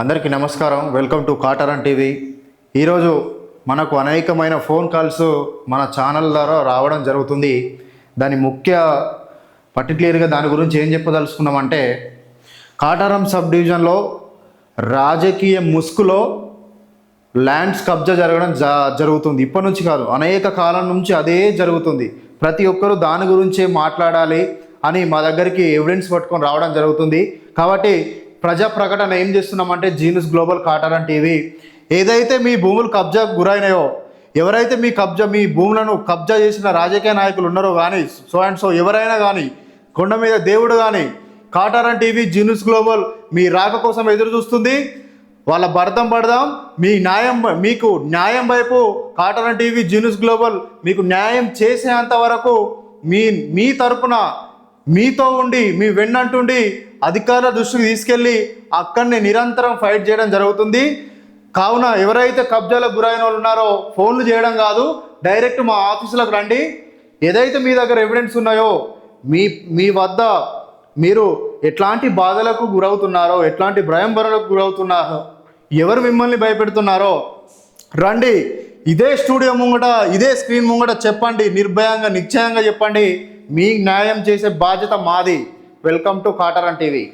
అందరికీ నమస్కారం. Welcome to Kataran TV. ఈరోజు మనకు అనేకమైన ఫోన్ కాల్స్ మన ఛానల్ ద్వారా రావడం జరుగుతుంది. దాని ముఖ్య పర్టికులర్గా దాని గురించి ఏం చెప్పదలుచుకున్నామంటే కాటారం సబ్ డివిజన్లో రాజకీయ ముసుగులో ల్యాండ్స్ కబ్జా జరగడం జా జరుగుతుంది. ఇప్పటి నుంచి కాదు అనేక కాలం నుంచి అదే జరుగుతుంది. ప్రతి ఒక్కరూ దాని గురించే మాట్లాడాలి అని మా దగ్గరికి ఎవిడెన్స్ పట్టుకొని రావడం జరుగుతుంది. కాబట్టి ప్రజా ప్రకటన ఏం చేస్తున్నామంటే జీనస్ గ్లోబల్ కాటరన్ టీవీ. ఏదైతే మీ భూములు కబ్జాకు గురైనాయో ఎవరైతే మీ కబ్జా మీ భూములను కబ్జా చేసిన రాజకీయ నాయకులు ఉన్నారో కానీ సో అండ్ సో ఎవరైనా కానీ కొండ మీద దేవుడు కానీ కాటారన్ టీవీ జీనుస్ గ్లోబల్ మీ రాక కోసం ఎదురు చూస్తుంది. వాళ్ళ భర్తం పడదాం. మీ న్యాయం మీకు న్యాయం వైపు కాటన్ టీవీ జీనుస్ గ్లోబల్ మీకు న్యాయం చేసేంత వరకు మీ మీ తరపున మీతో ఉండి మీ వెన్నంటుండి అధికారుల దృష్టికి తీసుకెళ్ళి అక్కడనే నిరంతరం ఫైట్ చేయడం జరుగుతుంది. కావున ఎవరైతే కబ్జాలకు గురైన వాళ్ళు ఉన్నారో ఫోన్లు చేయడం కాదు డైరెక్ట్ మా ఆఫీసులకు రండి. ఏదైతే మీ దగ్గర ఎవిడెన్స్ ఉన్నాయో మీ మీ వద్ద మీరు ఎట్లాంటి బాధలకు గురవుతున్నారో ఎట్లాంటి భయంభరణకు గురవుతున్నారో ఎవరు మిమ్మల్ని భయపెడుతున్నారో రండి. ఇదే స్టూడియో ముంగట ఇదే స్క్రీన్ ముంగట చెప్పండి నిర్భయంగా నిశ్చయంగా చెప్పండి. మీ న్యాయం చేసే బాధ్యత మాది. Welcome to Kataran TV.